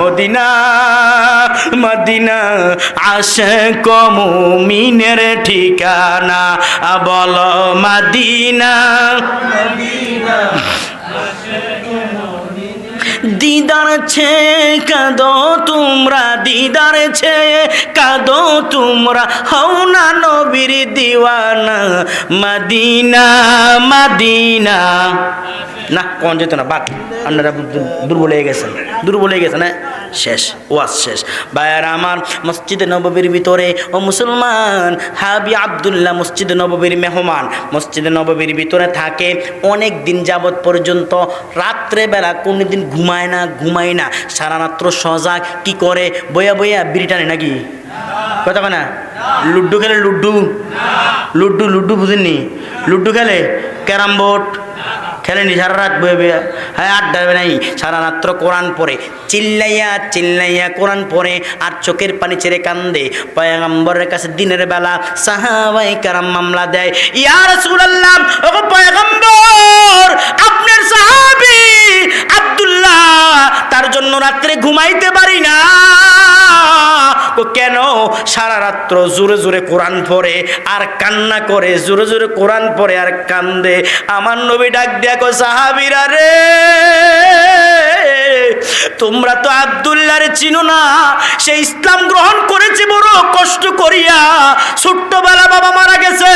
Medina Medina আসে কমিনের ঠিকানা। বল Medina. দিদার ছে, কাঁদো তোমরা দিদার ছে, কাঁদো তোমরা হও না নবীর দিওয়ানা, মাদিনা মাদিনা না, কোন যেত না, বাক আপনারা দুর্বল হয়ে গেছেন দুর্বল হয়ে গেছেন হ্যাঁ? শেষ, ওয়াজ শেষ। বায়ার আমার মসজিদে নববীর ভিতরে, ও মুসলমান, হাবি আবদুল্লাহ মসজিদে নববীর মেহমান, মসজিদে নববীর ভিতরে থাকে, অনেক দিন যাবৎ পর্যন্ত রাত্রেবেলা কোনো দিন ঘুমায় না ঘুমায় না সারা রাত্র সজাগ কি করে? বইয়া বইয়া বিড়ি টানে নাকি? কথা না? লুড্ডু খেলে লুড্ডু? লুড্ডু লুড্ডু বুঝেননি? লুড্ডু খেলে ক্যারাম বোর্ড? খেলেনি সারা রাত বয়ে বয়ে হ্যাঁ আড্ডা নাই। সারা রাত্র কোরআন পড়ে। চিল্লাইয়া চিল্লাইয়া কোরআন পড়ে আর চোখের পানি ছেড়ে কান্দে। পয়গম্বরের কাছে দিনের বেলা সাহাবাই কারাম মামলা দেয়। ইয়া রাসূলুল্লাহ ওগো পয়গম্বর, আপনার সাহাবী আব্দুল্লাহ, তার জন্য রাত্রে ঘুমাইতে পারি না। কেন সারা রাত্র জোরে জোরে কোরআন পড়ে, আর কান্না করে, জোরে জোরে কোরআন পড়ে, আর কান্দে। আমার নবী ডাক দেখো সাহাবিরা রে, তোমরা তো আবদুল্লাহরে চিনো না। সে ইসলাম গ্রহণ করেছে বড় কষ্ট করিয়া। ছোট্টবেলা বাবা মারা গেছে।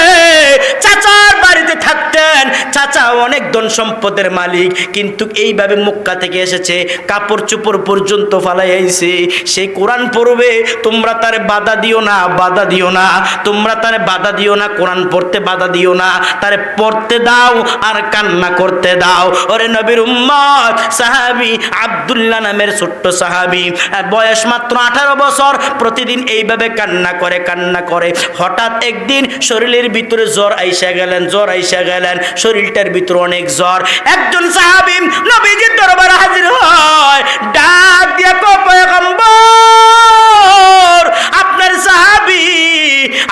চাচার বাড়িতে থাকতেন। চাচা অনেক ধন সম্পদের মালিক, কিন্তু এইভাবে মক্কা থেকে এসেছে, কাপড় চোপড় পর্যন্ত ফালাই আইছে। সে কোরআন পড়বে তোমরা তারে বাধা দিও না, বাধা দিও না। তোমরা তারে বাধা দিও না, কোরআন পড়তে বাধা দিও না। তারে পড়তে দাও আর কান্না করতে দাও। ওরে নবীর উম্মত, সাহাবি, আব্দুল্লাহ নামের ছোট্ট সাহাবি। বয়স মাত্র আঠারো বছর, প্রতিদিন এইভাবে কান্না করে কান্না করে। হঠাৎ একদিন শরীরের ভিতরে জ্বর আইসা গেলেন, জ্বর আইসা গেলেন। শরীরটার ভিতরে অনেক জ্বর। একজন সাহাবি নবীজির দরবারে হাজির হয়। ডাক দিয়া কো পয়গম্বর! আপনার সাহাবি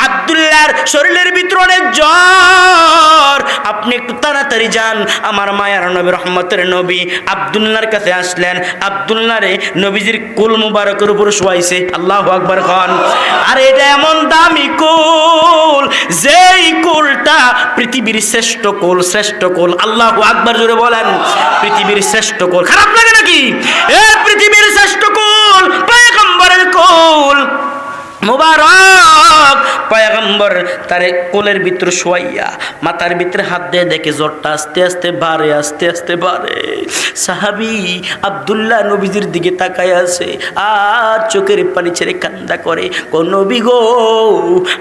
আব্দুল্লাহর শরীরের ভিতরে জ্বর। আপনি একটু তাড়াতাড়ি যান, আমার মায়ার নবী, রহমতের নবী আব্দুল্লাহর কাছে আসলেন। আব্দুল্লাহরে নবীজির কুল মুবারকের উপর শোয়াইছে। আল্লাহ আকবর খান। আর, এটা এমন দামি কুল, যেই কুলটা পৃথিবীর শ্রেষ্ঠ কুল শ্রেষ্ঠ কুল। আল্লাহ আকবর জুড়ে বলেন, পৃথিবীর শ্রেষ্ঠ কুল। খারাপ লাগে নাকি? এ পৃথিবীর শ্রেষ্ঠ কুল, পয়গম্বরের কুল। মুবারক। পয়গম্বর তারে কোলের ভিতর শোয়াইয়া মাথার ভিতরে হাত দিয়ে দেখে জ্বরটা আস্তে আস্তে বাড়ে, আস্তে আস্তে বাড়ে। সাহাবি আব্দুল্লাহ নবীজির দিকে তাকায় আছে, আর চোখের পানি ছেড়ে কান্দা করে কো নবী গো,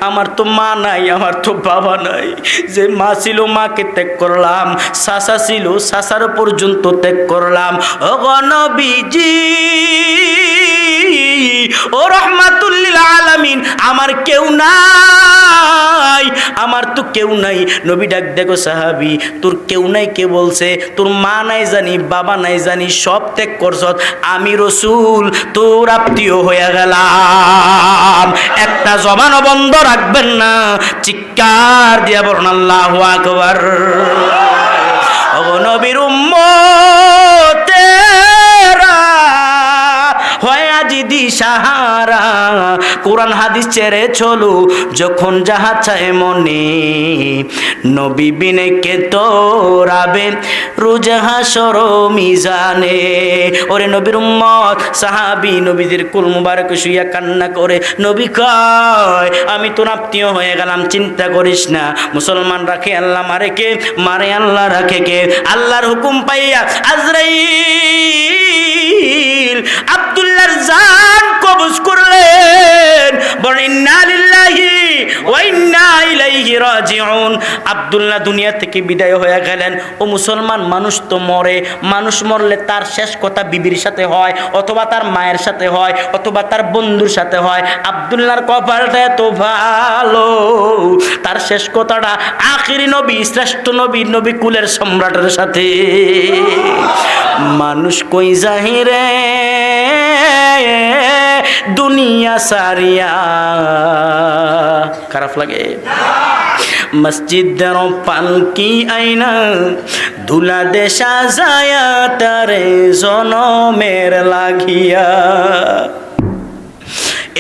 আমার তো মা নাই, আমার তো বাবা নাই। যে মা ছিল, মাকে ত্যাগ করলাম শাসা ছিল শাসার পর্যন্ত ত্যাগ করলাম। নবীজি ও রহমাতুল্লিল আলামিন, আমার কেউ নাই। আমার তো কেউ নাই। নবী ডাক, দেখো সাহাবি, তোর কেউ নাই কে বলছে? তোর মা নাই জানি, বাবা নাই জানি, সব ত্যাগ করছ। আমি রসুল, তোর আত্মীয় হয়ে গেলাম। একটা জবানও বন্ধ রাখবেন না। চিৎকার দিয়া বলুন, আল্লাহ আকবার। নবীর উম্মতেরা ছেড়ে চলো, যখন যাহা চায় মনে। নবী বিনে কে তোরাবে রুজাহা সর মিজানে। ওরে নবীর উম্মত, সাহাবি নবীদের কুল মুবারক শুইয়া কান্না করে, নবী কয়, আমি তোর আত্মীয় হয়ে গেলাম, চিন্তা করিস না। মুসলমান রাখে আল্লাহ মারে কে? মারে আল্লাহ রাখে কে? আল্লাহর হুকুম পাইয়া আজরাইল আব্দুল্লাহর জান কবজ করলেন। বলেন রাজিউন। আব্দুল্লাহ দুনিয়া থেকে বিদায় হয়ে গেলেন। ও মুসলমান, মানুষ তো মরে। মানুষ মরলে তার শেষ কথা বিবির সাথে হয়, অথবা তার মায়ের সাথে হয়, অথবা তার বন্ধুর সাথে হয়। আব্দুল্লাহর কপালটা এত ভালো। তার শেষ কথাটা আখিরি নবী, শ্রেষ্ঠ নবী নবী কুলের সম্রাটের সাথে। মানুষ কই জাহিরে? দুনিয়া সারিয়া খারাপ লাগে। মসজিদের পালকি আইনা দুলা দেশা যায়া তারে জনমের লাগিয়া।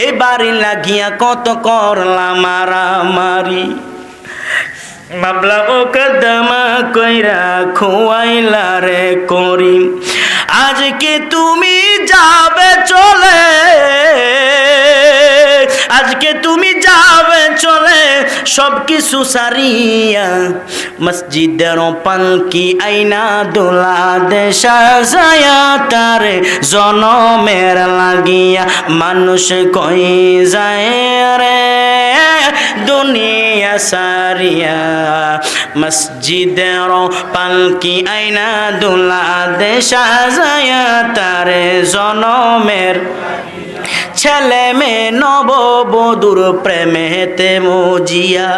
এ বাড়ি লাগিয়া কত করলাম মারামারি মামলা মোকদ্দমা কইরা খোয়াইলা রে করি আজকে তুমি যাবে চলে আজকে তুমি যাবে চলে সব কিছু সারিয়া। মসজিদের পালকি আইনা দোলা দেশা তারে জনমের লাগিয়া। মানুষ কই যায় রে? দুনিয়া সারিয়া। মসজিদের পালকি আইনা দোলা দেশা যায়া তারে জনমের ছেলে মেয়ে নববধূর প্রেমেতে মজিয়া।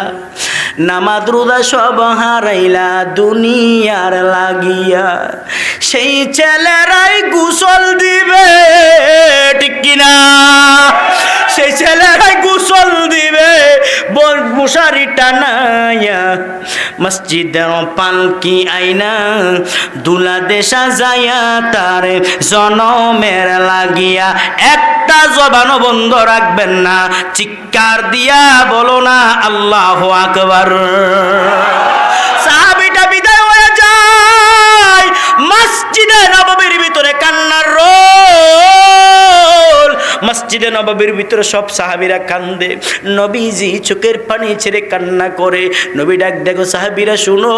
নামাদ্রুদা সব হারাইলা দুনিয়ার লাগিয়া। সেই ছেলেরাই গুসল দিবে, ঠিক কিনা? সেই ছেলেরাই গুসল দিবে মশারি টানাইয়া। মসজিদের পালকি আইনা, দুলা দেশা যাইয়া তার জনমের লাগিয়া। একটা জবানও বন্ধ রাখবেন না, চিৎকার দিয়া বলো না, আল্লাহ আকবার। মসজিদে নববীর ভিতরে সব সাহাবিরা কান্দে। নবীজি চোখের পানি ছেড়ে কান্না করে। নবী ডাক, দেখো সাহাবিরা, শুনো।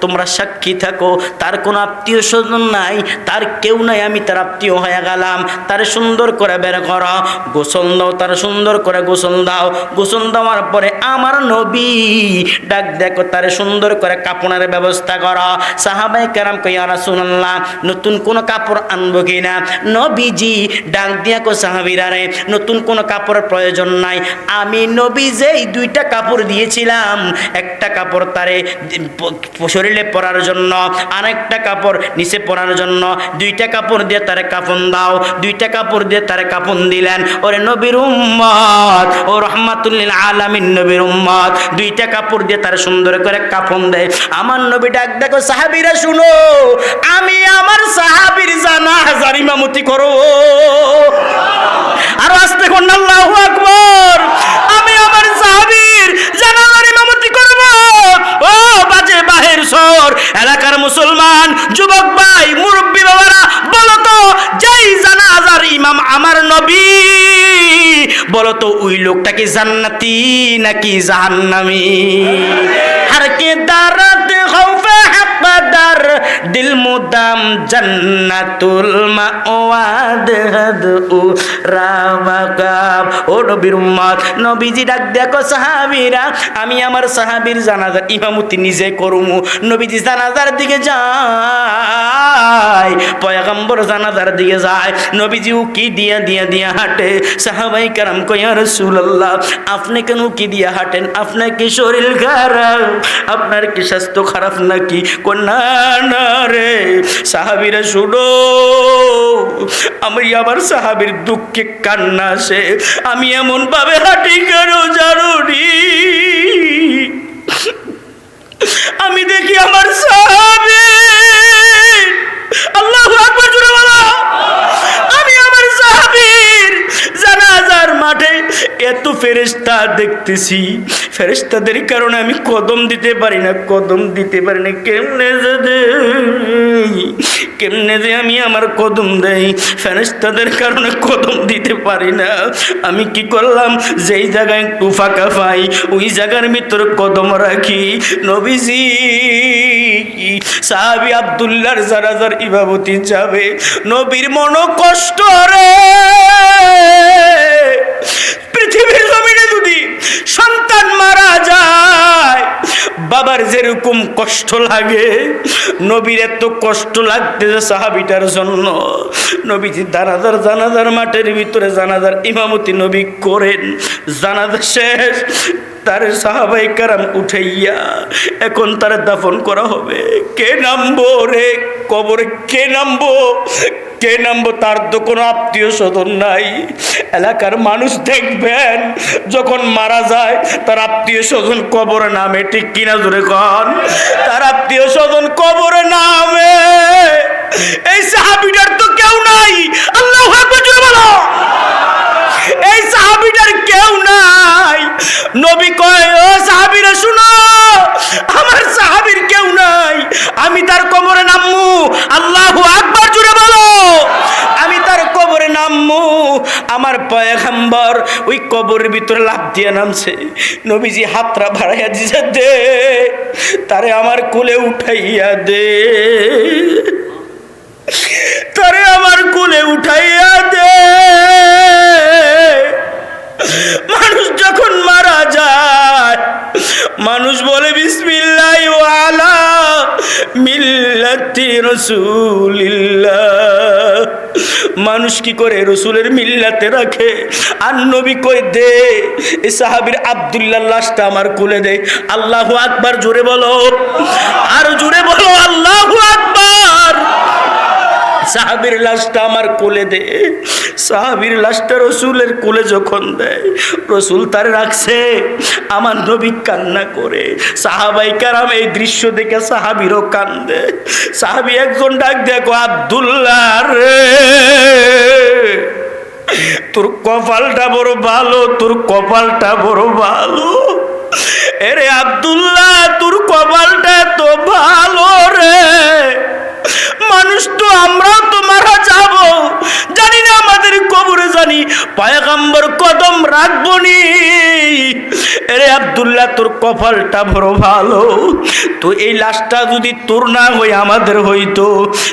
তোমরা সাক্ষী থাকো। তার কোনো আত্মীয় স্বজন নাই। তার কেউ নাই। আমি তার আত্মীয় হয়ে গেলাম। তার সুন্দর করে বের করো। গোসল দাও, তার সুন্দর করে গোসল দাও। গোসল দেওয়ার পরে আমার নবী ডাক, দেখো তার সুন্দর করে কাপড়ের ব্যবস্থা করো। সাহাবাই কারাম কইয়া রাসূলুল্লাহ, নতুন কোনো কাপড় আনব কিনা? নবীজি ডাক দিয়া কো সাহাবীরা রে, নতুন কোন কাপড়ের প্রয়োজন নাই। আমি নবী যেই দুইটা কাপড় দিয়েছিলাম, একটা কাপড় তারে শরীরে পরার জন্য, আরেকটা কাপড় নিচে পরার জন্য। দুইটা কাপড় দিয়ে তারে কাফন দাও, দুইটা কাপড় দিয়ে তারে কাফন দিলেন। ওরে নবীর উম্মত, ও রহমাতুল্লিল আলামিন নবীর উম্মত, দুইটা কাপড় দিয়ে তারে সুন্দর করে কাফন দেয় আমার নবী ডাক দেখো, সাহাবীরা, শুনো, আমি আমার সাহাবীর ইমাম আমার নবী। বলো তো ওই লোকটা কি জান্নাতি নাকি জাহান্নামি? আর কে হাকদার দিল মুদাম জান্নাতুল মাওয়াদ হাদ রামাকাব ও নবীর উম্মত, নবীজি ডাক দেখো সাহাবীরা, আমি আমার সাহাবীর জানাজার ইমামতি নিজে করুমু। নবীজি জানাজার দিকে যায়, পয়গম্বর জানাজার দিকে যায়। নবীজি উকি দিয়া দিয়া দিয়া হাঁটে। সাহাবাই কারাম কয়া রাসূলুল্লাহ, আপনি কেন উকি দিয়া হাঁটেন? আপনার কি শরীর খারাপ? আপনার কি স্বাস্থ্য খারাপ নাকি? কন্যা, না। রে? সাহাবিরা শুনো, আমি আমার সাহাবির দুঃখে কান্না আসে। আমি এমন ভাবে হাঁটি কেন জানো আমি দেখি আমার সাহাবি। আল্লাহ আকবার, জোরে বলো। আমি আমার সাহাবীর জানাজার মাঠে এত ফেরেশতা দেখতেছি। ফেরেশতাদের কারণে আমি কদম দিতে পারি না, কদম দিতে পারি না। কেমনে যে কেমনে যে আমি আমার কদম দেই, ফেরেশতাদের কারণে কদম দিতে পারি না। আমি কি করলাম? যেই জায়গায় একটু ফাঁকা পাই ওই জায়গার ভিতর কদম রাখি। নবীজি, সাহাবি আবদুল্লাহর জানাজার ইমামতি যাবে। নবীর মন কষ্ট রে। পৃথিবীর জমিনে যদি বাবার যেরকম কষ্ট লাগে, নবীর এত কষ্ট লাগতেছে সাহাবিটার জন্য। নবীজি দানাদার, জানাজার মাঠের ভিতরে জানাজার ইমামতি নবী করেন। জানাজা শেষ তার সাহাবাই কারাম উঠাইয়া এখন তার দাফন করা হবে। কে নামবো রে? কবরে কে নামবো? কে নামবো? তার তো কোনো আত্মীয় স্বজন নাই। এলাকার মানুষ দেখবেন, যখন মারা যায়, তার আত্মীয় স্বজন কবরে নামে। ঠিক কিনা জোরে কন? তার আত্মীয় স্বজন কবরে নামে এই সাহাবিটার তো কেউ নাই আল্লাহ আকবার জোরে বলো এই সাহাবিটার কেউ নাই নবী কয় ও সাহাবিরা শুনো আমার সাহাবির কেউ নাই আমি তার কবরে নামমু। আল্লাহু আকবার জুড়ে বলো। আমি তার কবরে নামমু। আমার পয়গাম্বর ওই কবরের ভিতরে লাভ দিয়ে নামছে। নবীজি হাতরা ভাড়াইয়া দিছে, দে, তারে আমার কোলে উঠাইয়া দে। তারে আমার কোলে উঠাইয়া দে। মানুষ যখন মারা রসুলিল্লাহ। মানুষ কি করে রসুলের মিল্লাতে রাখে? আর নবী কই দে? এ সাহাবির আবদুল্লাহ লাশটা আমার কুলে দে। আল্লাহ আকবার, জোরে বলো। আর জোরে বলো, আল্লাহ আকবার। সাহাবির লাশটা আমার কোলে দে সাহাবির লাশটা রসুলের কোলে যখন দেয়, রসুল তার রাখছে, আমার নবী কান্না করে। সাহাবাই কারাম এই দৃশ্য দেখে সাহাবিরও কান্দে। সাহাবি একজন ডাক দেখো আব্দুল্লাহ রে, তোর কপালটা বড় ভালো, তোর কপালটা বড় ভালো। এরে আব্দুল্লাহ, তোর কপালটা তো ভালো রে। মানুষ তো আমরাও তো মারা যাব। জানি না আমাদের কবরে জানি, পায়গাম্বর কদম রাখব নি। এরে আব্দুল্লাহ, তোর কপালটা বড় ভালো। তো এই লাশটা যদি তোর না হই আমাদের হইতো।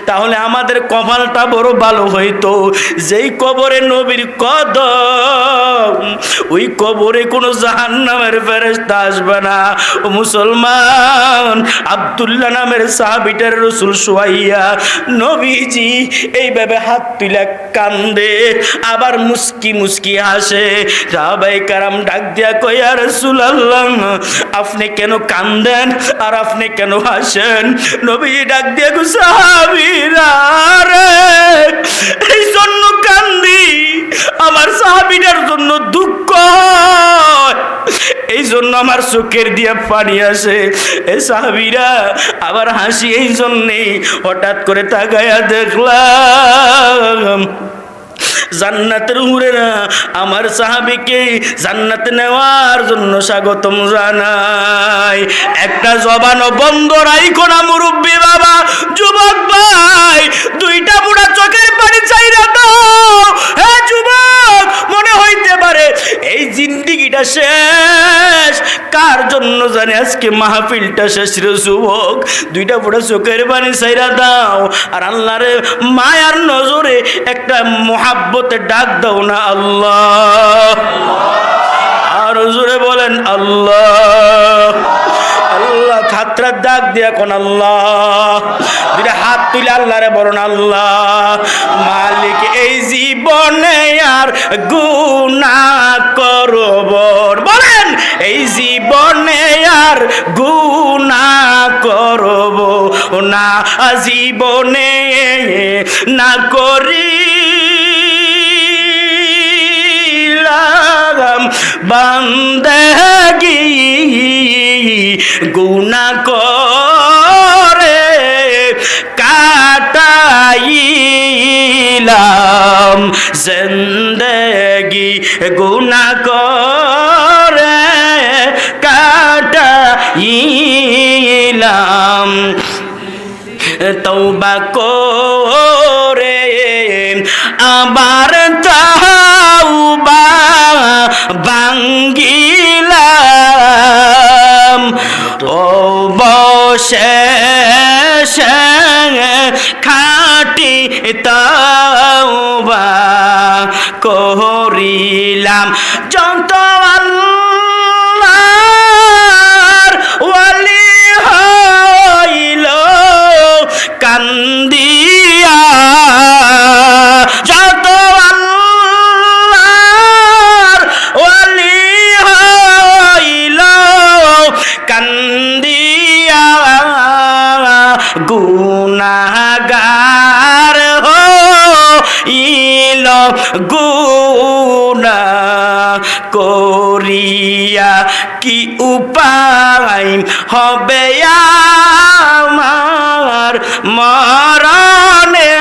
তাহলে আমাদের কপালটা বড় ভালো হইতো। যেই কবরে নবীর কদম, ওই কবরে কোনো জাহান নামের ফেরেস্তা আসবে না। ও মুসলমান, আব্দুল্লাহ নামের সাহাবিটার রসুল সোয়াইয়া নবীজি এইভাবে হাত তুলে কান্দে। আবার মুস্কি মুস্কি হাসে। সাহাবাই কারাম ডাক দিয়া কইয়া রসুল আল্লাহ আপনি কেন কান্দেন আর আপনি কেন হাসেন? নবী ডাক দিয়া গো সাহাবিরা এই জন্য কান্দি, আমার সাহাবিটার জন্য দুঃখ এই জন্য আমার চোখের দিয়ে পানি আসে। এ সাহাবিরা আবার হাসি, এই জন্যেই হঠাৎ করে তাকায়া দেখলাম। জান্নাতের উড়ে না আমার সাহাবিকে জান্নাত নেওয়ার জন্য স্বাগতম জানাই। একটা জবানও বন্ধ রাইখো না মুরব্বী বাবা, যুবক ভাই, দুইটা বুড়া চোখের পানি চাইরা দাও। হ্যাঁ যুবক! মনে হইতে পারে। এই জিন্দিগিটা শেষ। কার জন্য জানে আজকে মাহফিলটা শেষ রে যুবক? দুইটা বুড়া চোখের পানি চাইরা দাও। আর আল্লাহরে মায়ার নজরে একটা মহাব্বতে ডাক দাও না আল্লাহ। আর জোরে বলেন আল্লাহ। আল্লাহ খাতরার ডাক দিয়া কোন আল্লাহ। দুইটা হাত তুলে আল্লাহরে বলুন, আল্লাহ, মালিক, এই জীবনে আর গুনা করবর বলেন, এই জীবনে আর গুনা করব না, জীবনে না করি। বান্দেগি গুনা করে জিন্দগি গুনা করে কাটাইলাম তৌবা করে আবার তাওবা বাঙ্গিলাম অবশেষে খাটি তাওবা করিলাম যত মরণে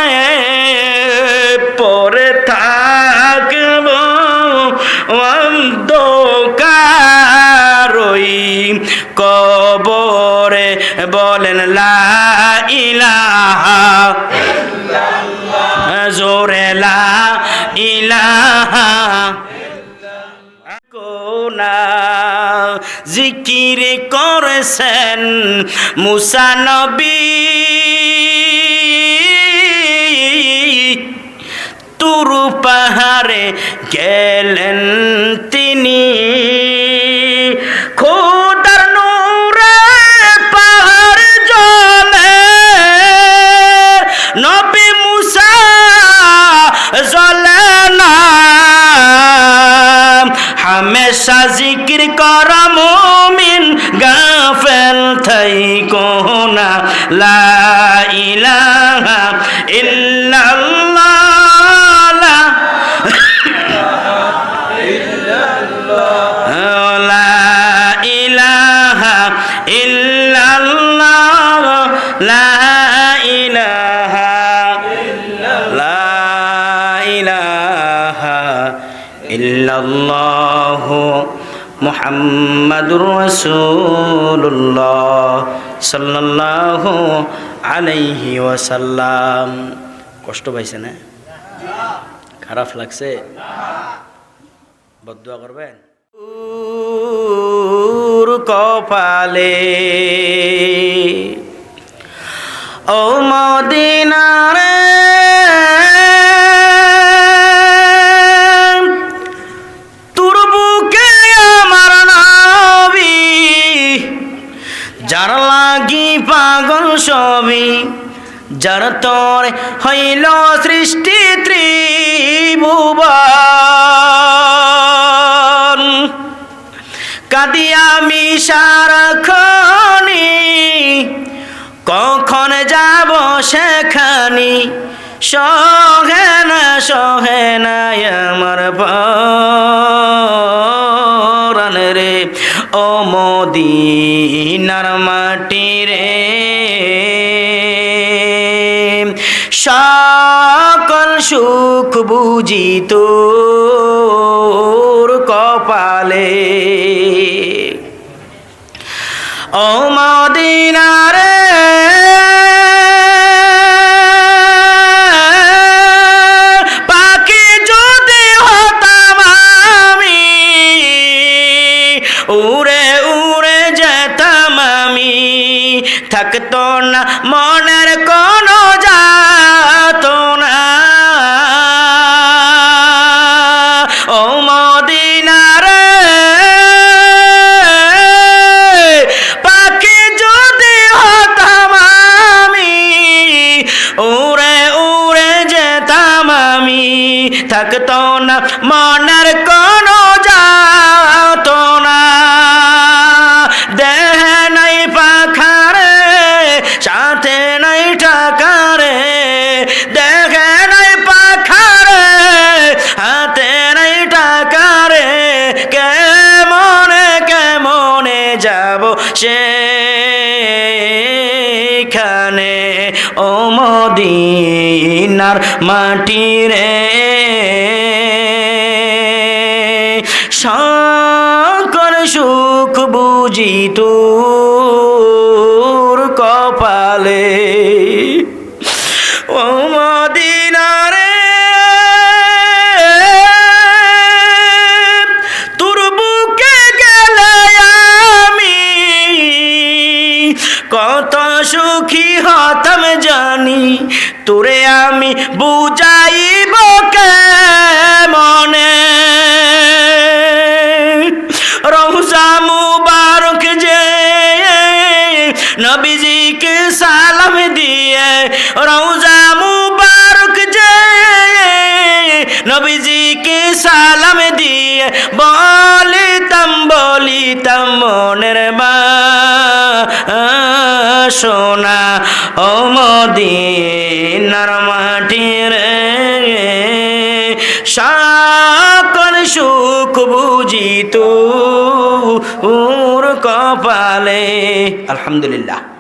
পরে থাকব অন্ধকারই কবরে বলেন লা ইলাহা জোরে লা ইলাহা। জিকির করেছেন মুসানবী তুরু পাহাড়ে গেলেন তিনি। মুহাম্মাদুর রাসূলুল্লাহ সাল্লাল্লাহু আলাইহি ওয়াসাল্লাম। কষ্ট পাইছে না? খারাপ লাগছে? বদুয়া করবেন? কপালে ও মদিনারে যার লাগি পাগল সবই, যার তোর হইল সৃষ্টি ত্রিভুবন। কাদি আমি সারাক্ষণি কখন যাব সেখানি? সহে না সহে না আমার পরাণ রে। মদিনার মাটি রে। সকল সুখ বুঝি কপালে। ও মদিনারে ও মদিনার মাটি রে। সুখ বুঝি তোর আমি বুঝাইব মনে রমজা মুবারক যে নবীজিকে সালাম দিয়ে, রওজা মুবারক যে নবীজিকে সালাম দিয়ে বলিতাম বলিতাম মনের বা সোনা ও মদিনার দুঃখ কপালে। আলহামদুলিল্লাহ।